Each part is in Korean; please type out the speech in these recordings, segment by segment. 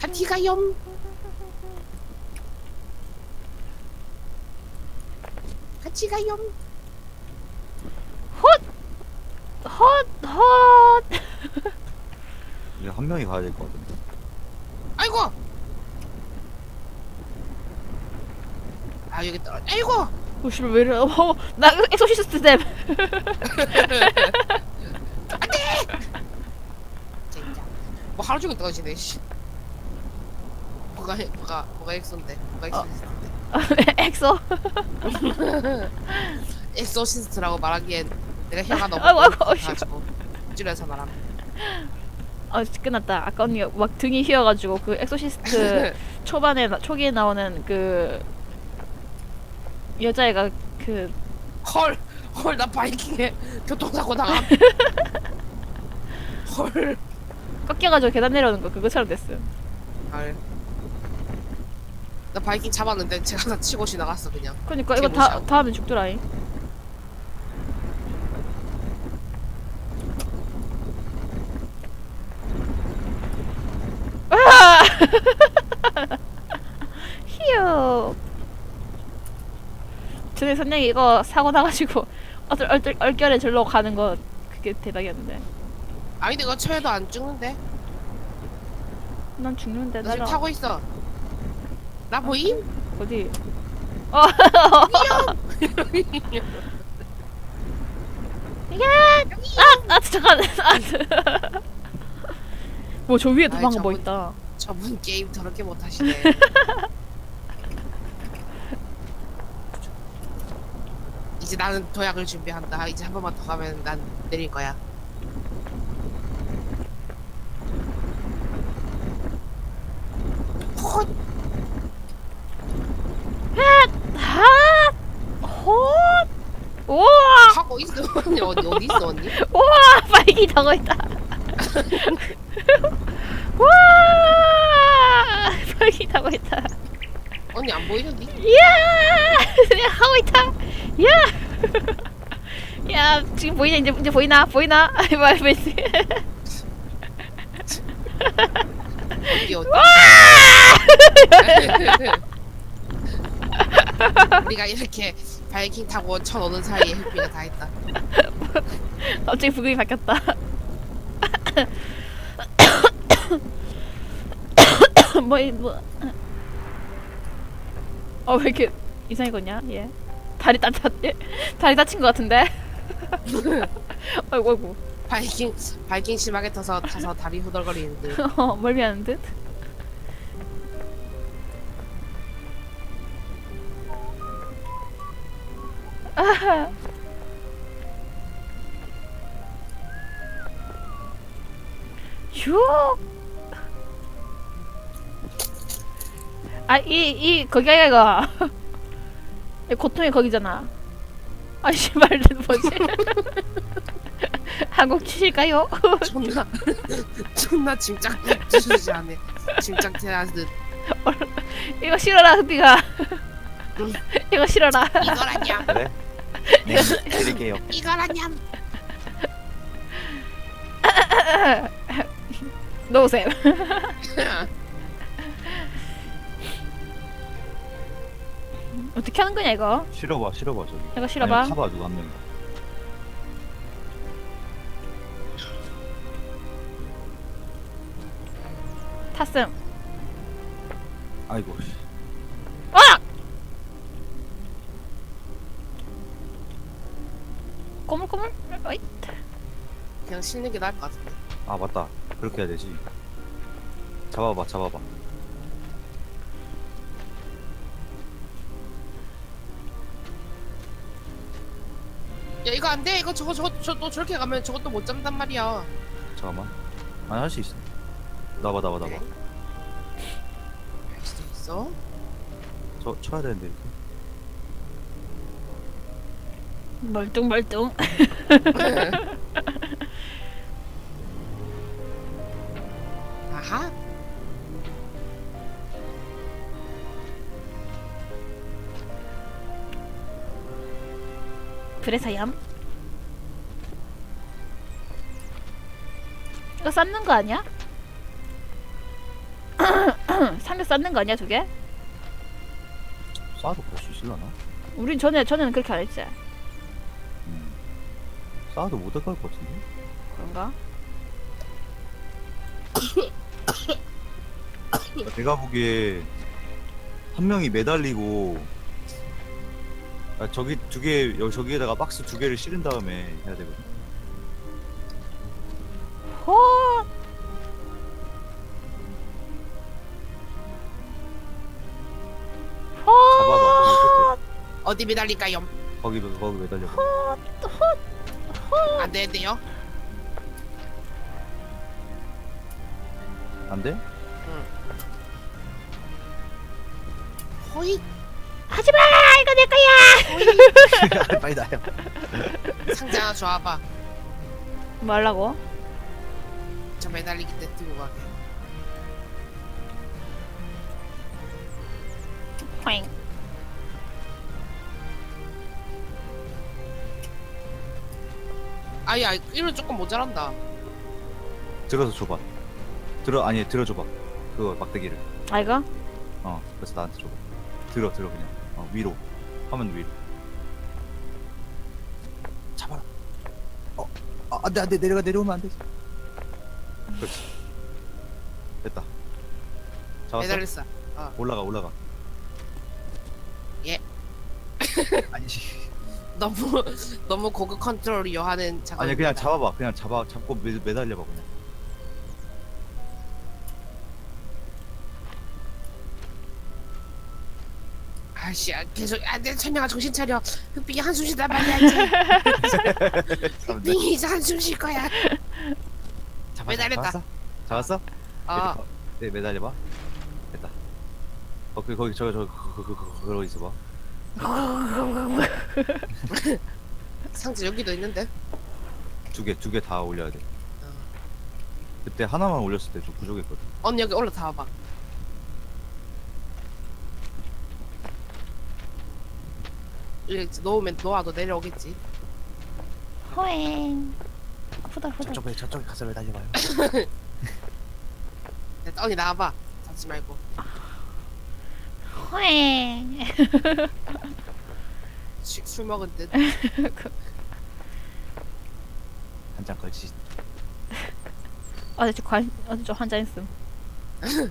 같이 가요. 같이 가요. 헛 헛. 이거 한 명이 가야 될 것 같은데. 아이고. 아 여기 떨어. 아이고. 오씨 왜 이래? 어, 나 엑소시스트 댐. 진짜. 뭐 하루 종일 떨어지네. 씨. 뭐가 해- 뭐가 뭐가 엑소인데? 뭐가 엑소시스트인데? 엑소. 엑소시스트라고 말하기엔 내가 혀가 너무 아이고, 아이고, 어이씨. 가지고 줄여서 말함. 아 끝났다. 아까 언니 막 등이 휘어가지고 그 엑소시스트 초반에 나- 초기에 나오는 그 여자애가 그 헐, 헐, 나 바이킹에 교통사고 당함. 헐. 꺾여가지고 계단 내려오는 거 그거처럼 됐어. 헐. 나 바이킹 잡았는데 제가 다 치고 지나갔어 그냥. 그러니까 이거 다 무시하고. 아! 휴. 전에 선생이 이거 사고 나가지고 얼떨 얼떨 얼결에 절로 가는 거 그게 대박이었는데. 아니 내가 쳐해도 안 죽는데. 난 죽는데 나 지금 내가 타고 있어. 나 보임? 어디? 어. 이게 아, 아 잠깐. 아. 뭐저 위에 아이, 도망가 뭐 저분- 있다. 저분 게임 저렇게 못하시네. 이제 나는 도약을 준비한다. 이제 한 번만 더 가면 난 내릴 거야. 헛! 아! 호! 우와! 하고 있어 언니 어디 어디 있어 언니? 우와! 빨기 타고 있다. 우와! 빨기 타고 있다. 언니 안 보이는데? 이야! 내가 하고 있다. 야! 야, 지금 보이나? 이제, 이제 보이나? 보이나? 말, 말, 어디 어디? 우리가 이렇게 바이킹 타고 천 오는 사이에 햇비가 다 했다. 갑자기 부금이 바뀌었다. 뭐, 이- 뭐. 어, 왜 이렇게 이상해졌냐? 얘. 다리 다, 다, 얘, 다리 다친 것 같은데? 아이고, 아이고. 바이킹 바이킹 심하게 타서 타서 다리 후덜거리는데. 어, 멀미하는 듯? 아하. 휴. 아, 이, 이, 거기 아이가, 고통이 거기잖아. 아, 씨발, 뭐지? 한국 치실까요? 존나 존나 짐작 주시지 않네. 짐작 대하듯 이거 싫어라, 흑비가. 응. 이거 싫어라. 이거라냠 그래? 네, 드릴게요. 이거라냠. 놓으세요. 어떻게 하는 거냐 이거? 실어봐, 실어봐 저기. 이거 실어봐. 아니, 타봐 누가 한 명. 탔음. 아이고. 씨. 아! 꼬물꼬물. 어이. 그냥 싣는 게 나을 것 같은데. 아 맞다. 그렇게 해야 되지. 잡아봐, 잡아봐. 야 이거 안 돼. 이거 저거 저거 저또 저렇게 가면 저것도 못 잡는단 말이야. 잠깐만. 아니 할 수 있어. 나봐, 나봐, 나봐. 그래? 할 수도 있어. 저 쳐야 되는데. 이렇게. 멀뚱멀뚱. 아 그래서얌. 이거 삶는 거 아니야? 삼겹 쌓는 거 아니야 두 개? 쏴도 볼수 있을라나? 우린 전에 전에는 그렇게 안 했지. 음. 쏴도 못 할 것 같은데? 그런가? 내가 보기에 한 명이 매달리고 아, 저기 두 개 여기 저기에다가 박스 두 개를 실은 다음에 해야 되거든. 호. 호. 잡아봐. 어디 매달릴까요? 거기 끝에. 거기 거기 매달려. 안 되는데요? 안 돼? 호이 하지마 이거 내 거야. 빨리 나요. 상자 하나 줘봐. 말라고? 저 매달리기 때 들고 가게. 호잉. 아야 이런 조금 모자란다. 들어서 줘봐. 들어 아니 들어줘봐. 그거 막대기를. 아 이거? 어 그래서 나한테 줘봐. 들어 들어 그냥. 어 위로. 화면 위로. 잡아라. 어. 아, 안돼 안돼 내려가 내려오면 안 돼. 그렇지. 됐다. 잡았어. 매달렸어. 올라가 올라가. 예. 아니 너무 너무 고급 컨트롤이 요하는 작업. 아니 그냥 잡아봐. 그냥 잡아 잡고 매, 매달려봐 그냥. 아씨 아, 계속 안돼 천명아 정신 차려. 흑빙이 한숨 쉬다 말이야지. 흑빙이 이제 한숨 쉴 거야. 잡았어. 매달렸다. 잡았어? 잡았어? 어네 매달려봐. 됐다. 어 그 거기 저기 저기 그거 그거 그거 있어봐. 상자 여기도 있는데. 두 개 두 개 다 올려야 돼. 어. 그때 하나만 올렸을 때 좀 부족했거든. 언니 여기 올라타 봐 이렇게 놓으면 놓아도 내려오겠지. 호잉. 아프다. 저쪽에 저쪽에 가서 매달려봐요. 됐다, 언니 나와봐. 잡지 말고. 호잉. 술, 술 먹은 듯. 한장 걸치. 어제 저 관, 어제 저 환자 있음.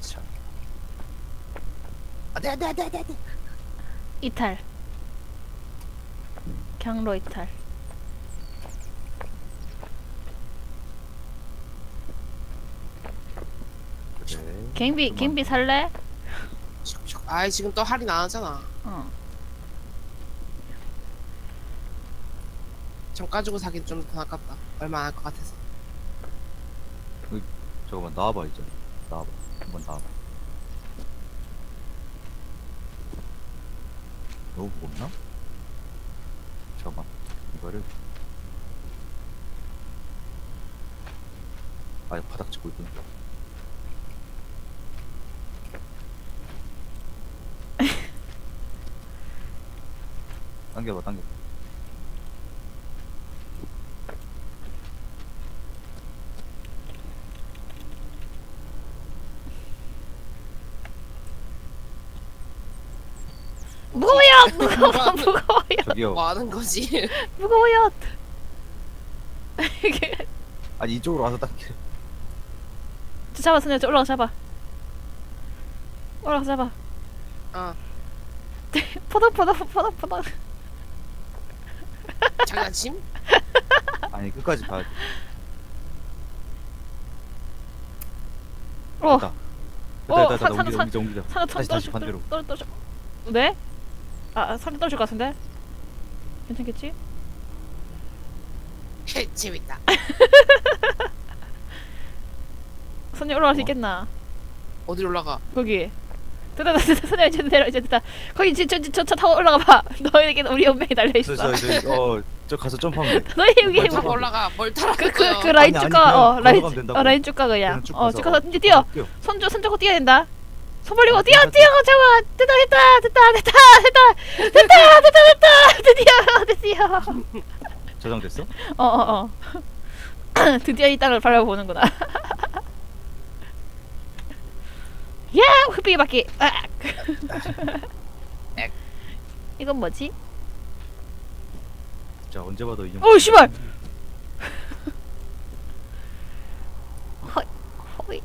참. 안돼 안돼 안돼 안돼. 이탈. 경로 이탈. 갱비 갱비 살래? 슉슉. 아이 지금 또 할인 안 하잖아. 어. 정 가지고 사긴 좀더 아깝다. 얼마 안 할 것 같아서. 잠깐만 나와봐 이제. 나와봐. 한번 나와봐. 너무 무겁나? 잠깐만 이거를 아 바닥 찍고 있구나. 당겨봐 당겨. 무거워요. 무거워 무거워요. 저기요. 뭐 하는 거지? 무거워요. 이게 아니 이쪽으로 와서 당겨. 저 잡아 선녀 저 올라가 잡아. 올라가 잡아. 어. 포덕 포덕 포덕 포덕. 장난침? 아니 끝까지 가. 어. 됐다. 어, 됐다 됐다 산- 옮기자 산- 옮기자 옮기자. 산에 다시 다시 반대로. 떨어 떨어. 네? 아 산에 떨어질 것 같은데? 괜찮겠지? 재밌다. 선녀 올라갈 수 어? 있겠나? 어디로 올라가? 거기. 됐다 됐다 선녀 이제 내려 이제 됐다. 거기 저저저 타고 올라가 봐. 너에게 우리 운명이 달려 있어. 저 저 저 어 저 가서 점프하면 돼. 너희 여기 빨리 타고 올라가. 뭘 타라 그, 그. 그 라인 아니, 쭉 아니, 가, 그냥 어, 라인, 걸어가면 된다고. 어, 라인 쭉 가, 그냥. 그냥 쭉 어, 가서. 쭉 가서, 이제 뛰어. 뛰어. 손, 줘- 손 잡고 뛰어야 된다. 손 벌리고 아, 뛰어, 뛰어, 잡아. 됐다, 됐다, 됐다, 됐다, 됐다, 됐다, 됐다, 됐다, 드디어, 드디어. 저장됐어? 어어 어. 드디어 이 땅을 밟아보는구나. 야 흡입 바퀴. 이건 뭐지? 진짜 언제 봐도 이형 어 씨발. 허이 허이.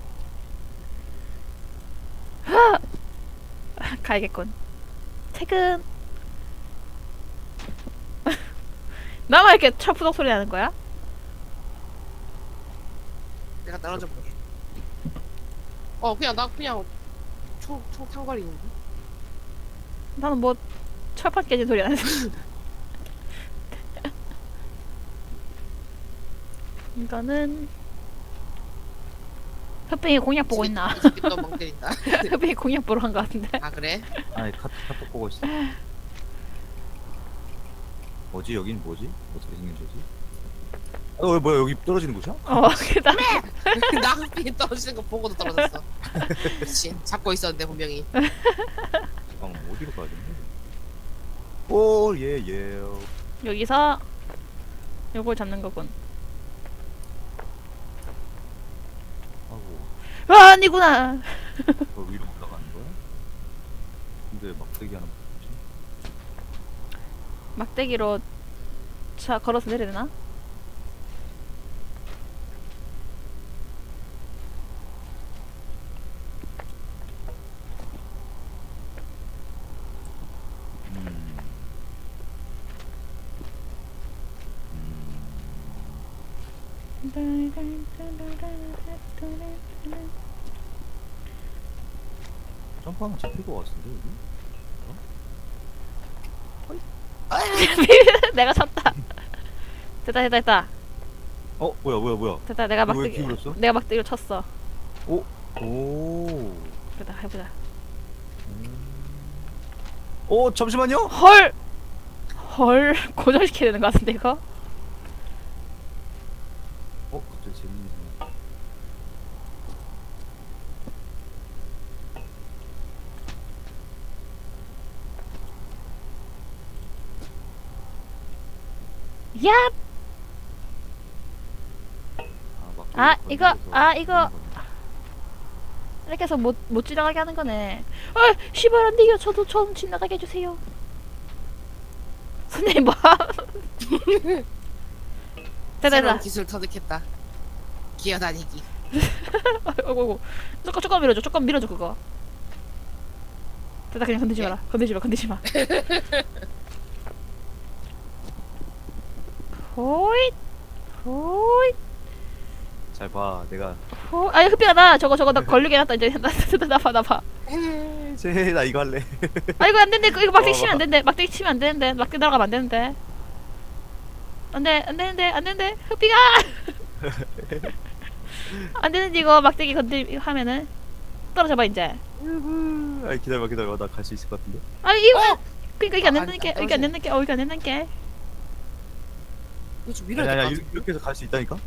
하! 가야겠군. 퇴근. 나만 이렇게 차푸덕 소리 나는 거야? 내가 떨어져 볼게. 어 그냥 나 그냥 총총 탕거리는데. 나는 뭐 철판 깨진 소리 나는. 이거는 흑뱅이 공약 보고 있나? 또멍 때린다. 흑뱅이 공약 보러 간거 같은데. 아 그래? 아니 카, 카톡 보고 있어 뭐지 여긴 뭐지? 어떻게 생긴 거지? 어 뭐야 여기 떨어지는 곳이야? 어, 그다. 나 흑빈 떨어지는 거 보고도 떨어졌어. 미친 잡고 있었는데 분명히. 잠깐만 어디로 가야 되는데? 오예예 여기서 요걸 잡는 거군. 하고 아, 아니구나. 저 위로 올라가는 거야? 근데 막대기 하나 뭐지? 막대기로 차 걸어서 내려야 되나? 음. 점프하면 잡힐 것 같은데 여기? 내가 쳤다. 됐다, 됐다, 됐다. 어 뭐야 뭐야 뭐야 됐다, 내가 이거 왜 막대기. 기울었어? 내가 막대기로 쳤어. 오 오. 됐다, 해보자. 오 어, 잠시만요. 헐! 헐, 고정시켜야 되는 거 같은데, 이거? 어 갑자기 재밌는 생각. 야! 아, 아, 걸리면서 이거, 아, 이거. 이렇게 해서 못, 못 지나가게 하는 거네. 아, 씨발, 안 돼요. 저도 좀 지나가게 해주세요. 선생님, 뭐? 됐다, 새로운 됐다. 기술 터득했다. 기어다니기. 어이구, 조금, 조금 밀어줘. 조금 밀어줘, 그거. 됐다, 그냥 건드지 마라. 건드지 마, 건드지 마. 호잇! 호잇! 잘 봐, 내가. 호 아니 흡비가 나 저거 저거 나 걸리게 해놨다 이제. 나 나봐 나봐. 쟤나 이거 할래. 아 이거 안 된대. 이거 막대기 어, 치면 안 봐. 된대. 막대기 치면 안 되는데 막대기 날아가면 안 되는데. 안돼 안 되는데 안 되는데. 흡비가 안 되는데 이거 막대기 건들 하면은. 떨어져 봐 이제. 아 기다려봐, 기다려봐, 나 갈 수 있을 것 같은데. 아 이거! 어! 그러니까 이게 안 아, 안- 된다니까. 안 이게 안 된다니까. 어 이게 안 된다니까 이거 좀 아니 밀어야 아니 될것 아니, 같은데. 이렇게 해서 갈 수 있다니까.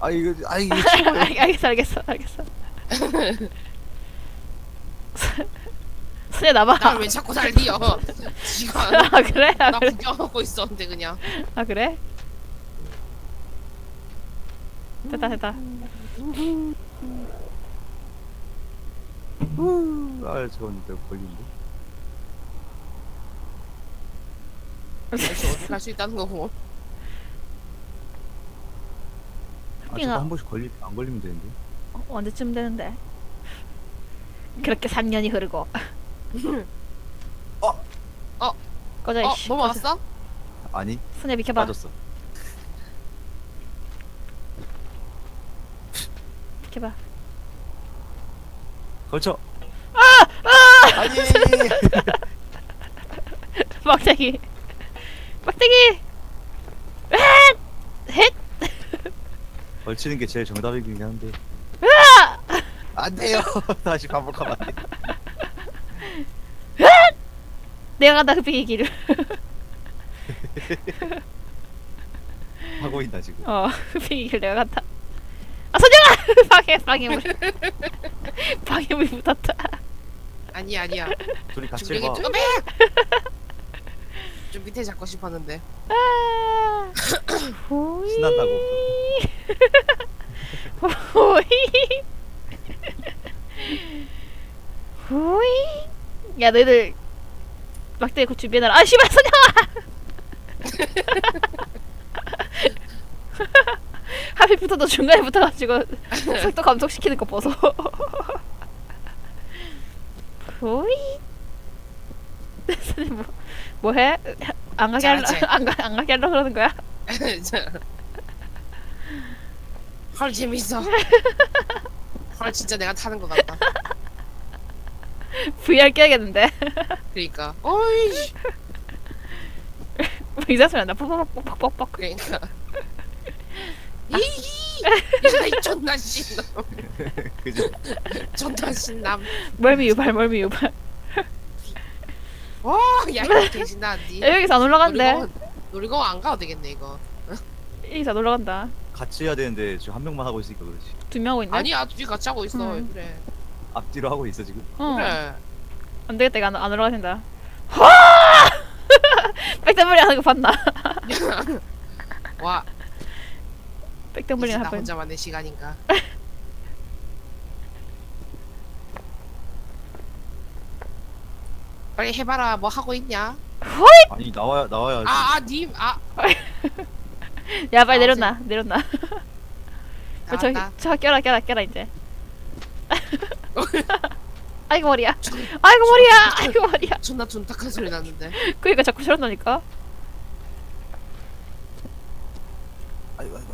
아 이거 아 이거 알- 알겠어 알겠어 알겠어 수야 나봐 나를 왜 자꾸 달리어? 지가 아 그래 아 나 그래 구경하고 있었는데 그냥. 아 그래 됐다 됐다 아 저건 내가 걸리는 데. 역시 어디 갈 수 있다는 거고. 아. 저거 한 번씩 걸리 안 걸리면 되는데. 어, 언제쯤 되는데? 그렇게 3년이 흐르고. 어? 어? 꺼져 어 이씨. 넘어왔어? 아니 손에 비켜봐. 빠졌어. 비켜봐. 걸쳐. 아! 아니. 막대기. 막대기. 헷! 헷! 걸치는 게 제일 정답이긴 한데. 안 돼요. 다시 반복하면 안 돼. 내가 간다 흑비기 길을. 하고 있나 지금. 어, 흑비기 길 내가 간다. 아 선영아! 방해 방해물. 방해물 묻었다. 아니야 아니야. 둘이 같이 해봐. 조금해. 좀 밑에 잡고 싶었는데. 아, 호이. 신난다고. 호이. 호이. 야 너희들 막대 곧 준비해놔라. 아 씨발 선영아. 하필부터 너 중간에 붙어가지고 속도 감속시키는 거 벗어. 호이. 뭐 뭐해? 안 가게 할라 잘하지. 안가안 가게 할라 그러는 거야? 헐 재밌어. 헐 진짜 내가 타는 거 같다. VR 껴야겠는데. 그니까 어이. 뭐 이상 소리 난다. 뻑뻑뻑뻑뻑뻑. 그러니까. 아. 이이. 이이 존나 신남. 그죠? 존나 신남. 멀미 유발 멀미 유발. 와, 야, 이거 개신다, 니. 여기서 안 올라간대. 놀이공원, 놀이공원 안 가도 되겠네, 이거. 여기서 안 올라간다. 같이 해야 되는데 지금 한 명만 하고 있으니까 그렇지. 두 명 하고 있네. 아니야, 둘이 같이 하고 있어. 음. 그래. 앞뒤로 하고 있어 지금. 응. 그래. 안 되겠다. 이거 안, 안 올라가신다. 와! 백덤블링 하는 거 봤나? 와, 백덤블링 이제 나 하고 혼자만의 시간인가. 빨리 해봐라 뭐 하고 있냐? 아니 나와야 나와야 아, 아, 님, 아, 야 빨리 내려놔 내려놔. 저, 저 껴라 껴라 껴라 이제. 아이고 머리야. 아이고 머리야. 아이고 머리야. 존나 둔탁한 소리 났는데. 그니까 자꾸 저런다니까. 아이고 아이고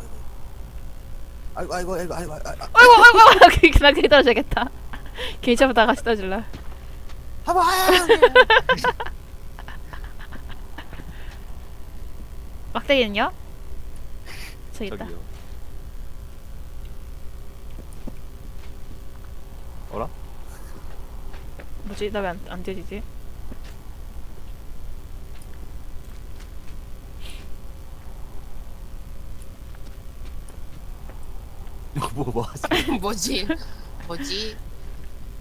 아이고. 아이고 아이고 아이고 아이고 아이고 아이고. 아이고 그나 그게 떨어져야겠다. 괜히 잡다가 같이 떨어질라. 봐봐. 막대기는요? 저 있다. 저기요. 어라? 뭐지? 나 왜안 안 되지지? 뭐뭐 뭐 하세요? 뭐지? 뭐지?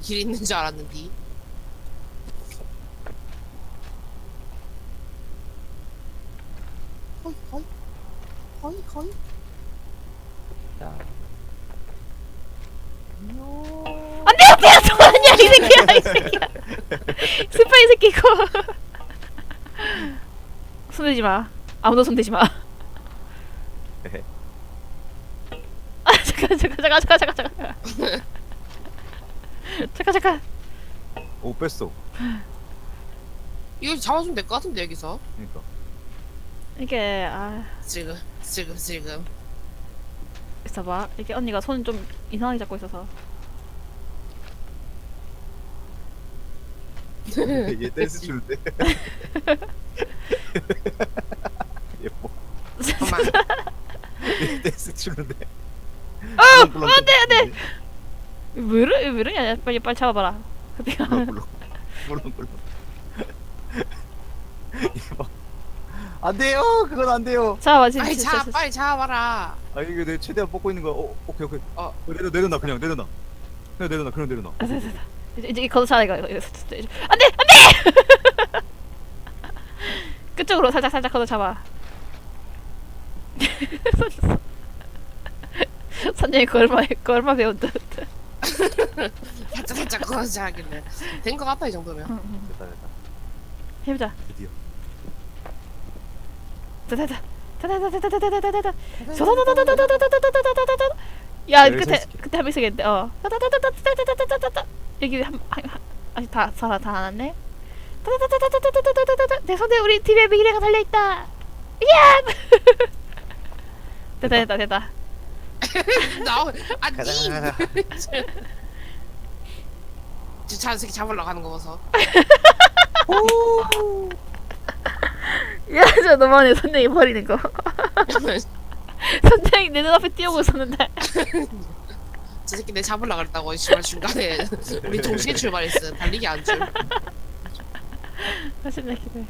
길 있는 줄 알았는데. 선? 자. 안 돼요! 돼! 아니야, 이 새끼야, 이 새끼야. 스파이 새끼고. 손대지 마. 아무도 손대지 마. 네. 아, 잠깐, 잠깐, 잠깐, 잠깐, 잠깐, 잠깐. 잠깐, 잠깐. 오 뺐어. 이거 잡아주면 될 것 같은데 여기서 그니까. 이게, 아. 지금 지금 지금 있어봐. 이렇게 언니가 손 좀 이상하게 잡고 있어서. 얘 댄스 추는데 예뻐 댄스 추는데 어! 아, 어, 안돼 안돼. 네. 왜 이러 왜 이러냐? 빨리 빨리 잡아봐라. 물렁 물렁 물렁 물렁 얘막 안 돼요. 그건 안 돼요. 잡아 빨리 잡, 빨리 잡아라. 아 이게 내 최대한 뽑고 있는 거야. 어, 오케이 오케이. 어. 내려 내려놔 그냥 내려놔. 그냥 내려놔 그냥 내려놔. 아, 이제 이거 잘 이거 이거 안돼 안돼 끝쪽으로 살짝 살짝 거도 잡아 선생님 그 얼마 그 얼마 배운다 살짝 살짝 그거 하길래 된 거 같아 이 정도면. 음, 음. 됐다 됐다. 해보자 드디어. 다다다 다다다다다다다다다다 다다다다다다다다다다다다다다 야 여기서 그때 있을게. 그때 한번 있었겠는데 어. 다다다다다다다다다다다 여기 한 한- 한- 아직 다 살아 다 안왔네. 다다다다다다다다다다다 내 손에 우리 팀의 미래가 달려있다. 이야! 됐다 됐다 됐다. 나오 아, 가자 아니! 가자. 저 자식이 잡으러 가는 거 봐서. 야, 저 너만의 선생이 버리는 거. 선생이 내 눈앞에 뛰어오고 있었는데. 저 새끼 내 잡으러 갔다고 씨발 중간에 우리 동시에 출발했어 달리기 안줄 하시네 기대.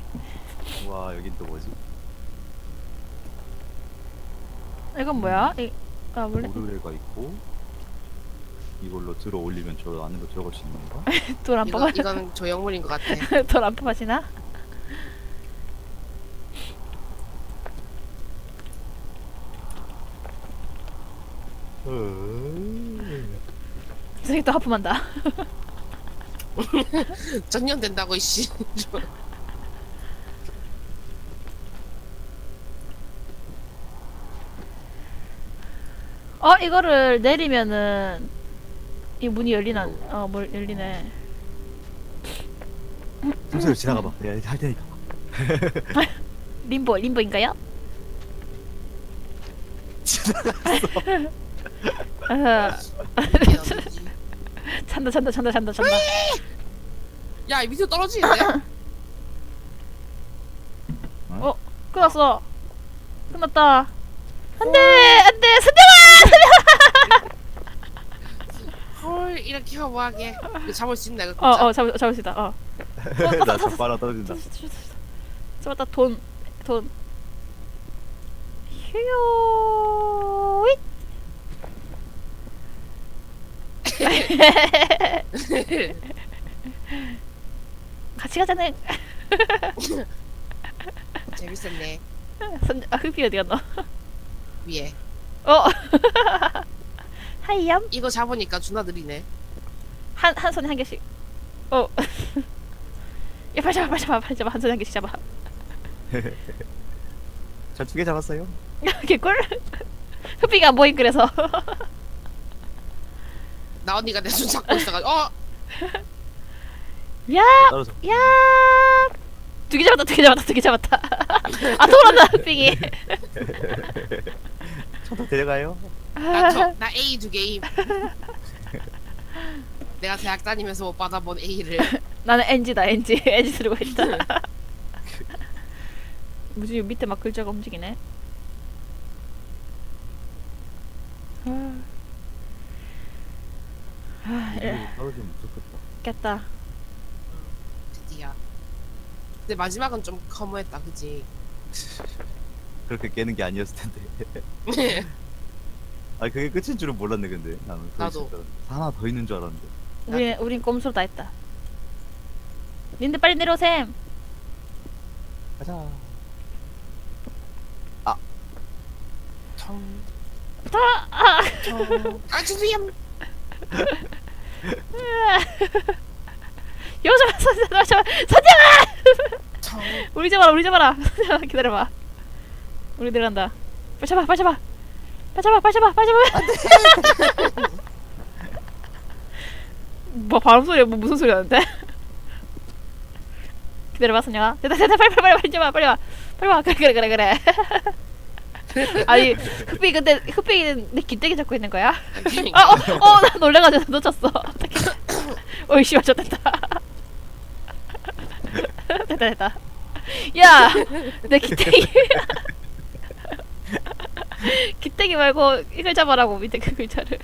와 여긴 또 뭐지? 이건 뭐야? 이, 아 원래 오르레가 있고 이걸로 들어 올리면 저 안으로 들어갈 수 있는 건가? 돌안 이거, 뽑아. 이거는 조형물인 것 같아 돌안 뽑아지나? 선생님 또 하품한다. 전염된다고 이씨. 어 이거를 내리면은 이 문이 열리나? 어문 열리네. 잠시만 지나가봐. 내가 할 테니까. 림보 림보인가요? 아, 찬다 찬다 찬다 찬다 찬다. 야, 이 밑으로 떨어지는데? 끝났어. 끝났다. 안돼 안돼 선영아. 헐, 이렇게 허무하게. 이거 잡을 수 있나, 이거? 어어 잡을 잡을 수 있다. 어. 나 자빠라 떨어진다. 잡았다 돈 돈. 휴요. 같이 가자네. 재밌었네. 선 아, 흡이 어디 갔나? 위에. 어. 하이얌 이거 잡으니까 준하 느리네. 한 한 손에 한 개씩. 어. 야, 빨리 잡아, 빨리 잡아, 빨리 잡아. 한 손에 한 개씩 잡아. 저 두 개 잡았어요. 개꿀. 흡비가 안 보임 그래서. 나 언니가 내 손 잡고 있어가지고, 어! 야. 야. 두 개 잡았다, 두 개 잡았다, 두 개 잡았다. 아, 돌았다, 흡비기. 저도 데려가요. 나, 저, 나 A 두 개임. 내가 대학 다니면서 못 받아본 A를. 나는 NG다, NG. NG 들고 있다. 여기 밑에 막 글자가 움직이네. 아, 아, 예, 이거 떨어지면 무섭겠다. 깼다. 드디어. 근데 마지막은 좀 허무했다, 그지? 그렇게 깨는 게 아니었을 텐데. 아 그게 끝인 줄은 몰랐네 근데 나는 더 나도. 있을 줄 알았는데. 하나 더 있는 줄 알았는데. 우리 우린 꼼수로 다 했다. 님들 빨리 내려오셈. 가자. 청, 다. 아. 청. 아, 주주염! 여자 선생 선생 선생아. 청. 우리 잡아라 우리 잡아라. 기다려봐. 우리 내려간다. 빨리 잡아 빨리 잡아. 빨리 잡아 빨리 잡아 빨리 잡아. 뭐 바람 소리야 뭐 무슨 소리 나는데? 기다려봐 선영아. 됐다 됐다 빨리 빨리 빨리 잡아 빨리 와 빨리 와 그래 그래 그래 그래. 아니 흑비 근데 흑비는 내 기대기 잡고 있는 거야? 아, 어, 어, 나 놀래가지고 놓쳤어. 어떡해. 어이, 씨, 맞췄다. 됐다, 됐다. 야, 내 기대기. 기대기 말고 이걸 잡아라고, 밑에 그 글자를.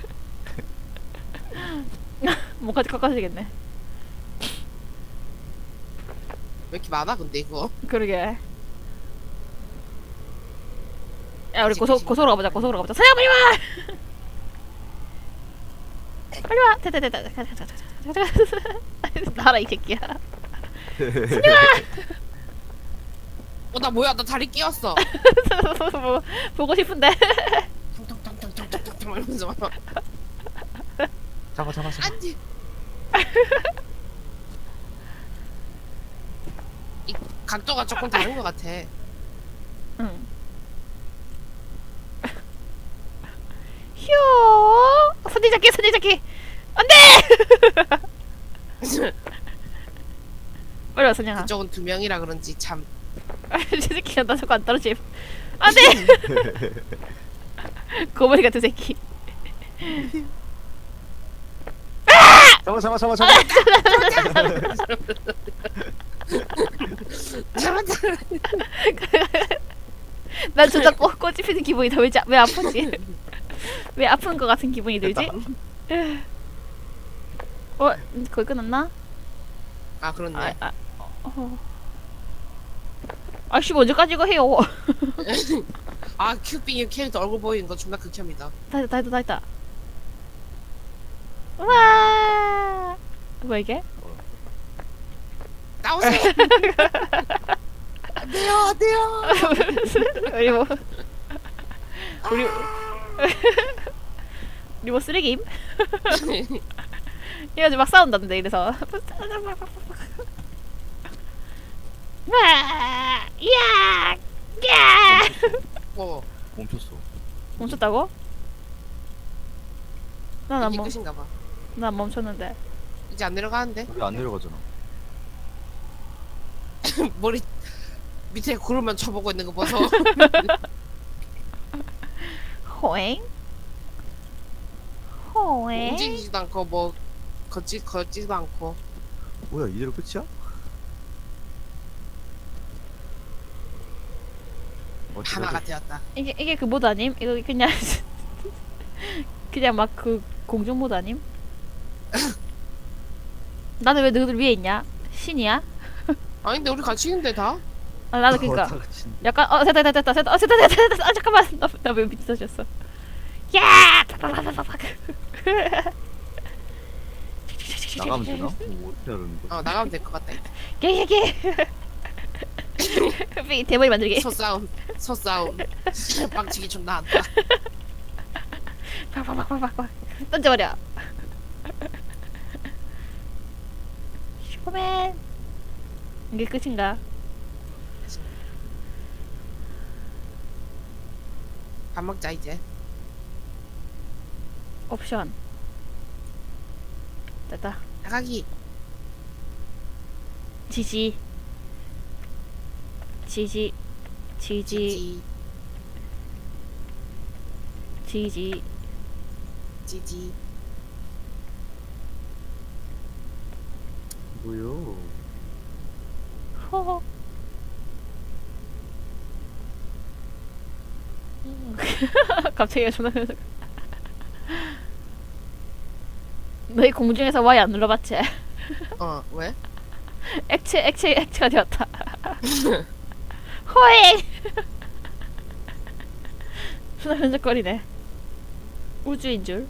뭐까지 깎아주겠네. 왜 이렇게 많아, 근데 이거? 그러게. 야, 우리 고소, 고소로 가보자, 고소로 가보자. 서야, 빨리 와! 빨리 와! 됐다, 됐다. 가자, 가자, 가자, 가자. 나라, 이 새끼야. 어, 나 뭐야? 나 다리 끼웠어. 뭐, 보고 싶은데. 탕탕탕탕탕탕탕 이러면서 막. 잡아 잡아 잡아. 안 돼. 이 각도가 조금 다른 것 같아. 응. 휴! 손이 잡기, 손이 잡기! 안 돼! 빨리 와, 선영아. 그쪽은 두 명이라 그런지 참. 저 새끼가 나 자꾸 안 떨어짐. 안 돼! 고머리 같은 새끼. 잡아 잡아 잡아 잡아. 잘한다. 난 진짜 꽃, 꽃이 피는 기분이 더 왜, 자- 왜 아프지? 왜 아픈 것 같은 기분이 들지? 어? 거의 끝났나? 아 그렇네. 아, 아, 어. 아씨 언제까지 이거 해요? 아 큐빙 캐릭터 얼굴 보이는 거 존나 극혐이다. 다 했다 다 했다 다 했다 우와 뭐야 이게? 나오세요. 안돼요 안돼요. 우리 뭐 우리 뭐 쓰레기임? 이거 지금 막 싸운다는데 이래서 와, 야, 야. 어 멈췄어. 멈췄다고? 난 안 이게 멈, 끝인가 봐 난 멈췄는데. 이제 안 내려가는데 여기 안 내려가잖아. 머리 밑에 구름만 쳐보고 있는 거 보소 호잉, 호잉. 움직이지도 않고 뭐 걷지 걷지도 않고 뭐야 이대로 끝이야? 어, 하나가 되었다 이게 이게 그 모드 아님? 이거 그냥 그냥 막 그 공중 모드 아님? 나는 왜 너희들 위에 있냐? 신이야? 아닌데 우리 같이 있는데 다? 아 나도 어, 그니까 약간 어 됐다 됐다 됐다 됐다 어 됐다 됐다 됐다 아 잠깐만 나 왜 미쳐졌어 야 나가면 되나? 뭐 어떻게 하는 거야? 어 나가면 될 것 같다 예예예 대머리 만들기 소싸움 소싸움. 빵치기 좀 나왔다. 팍팍팍팍팍. 던져버려. 슈퍼맨. 이게 끝인가? 밥 먹자 이제 옵션. 됐다. 나가기. 지지. 지지. 지지. 지지. 지지. 지지. 뭐요? 호호 갑자기 전화 너희 공중에서 Y 안 눌러봤지? 어 왜? 액체 액체 액체가 되었다 호잉 존나 흔적거리네 우주인 줄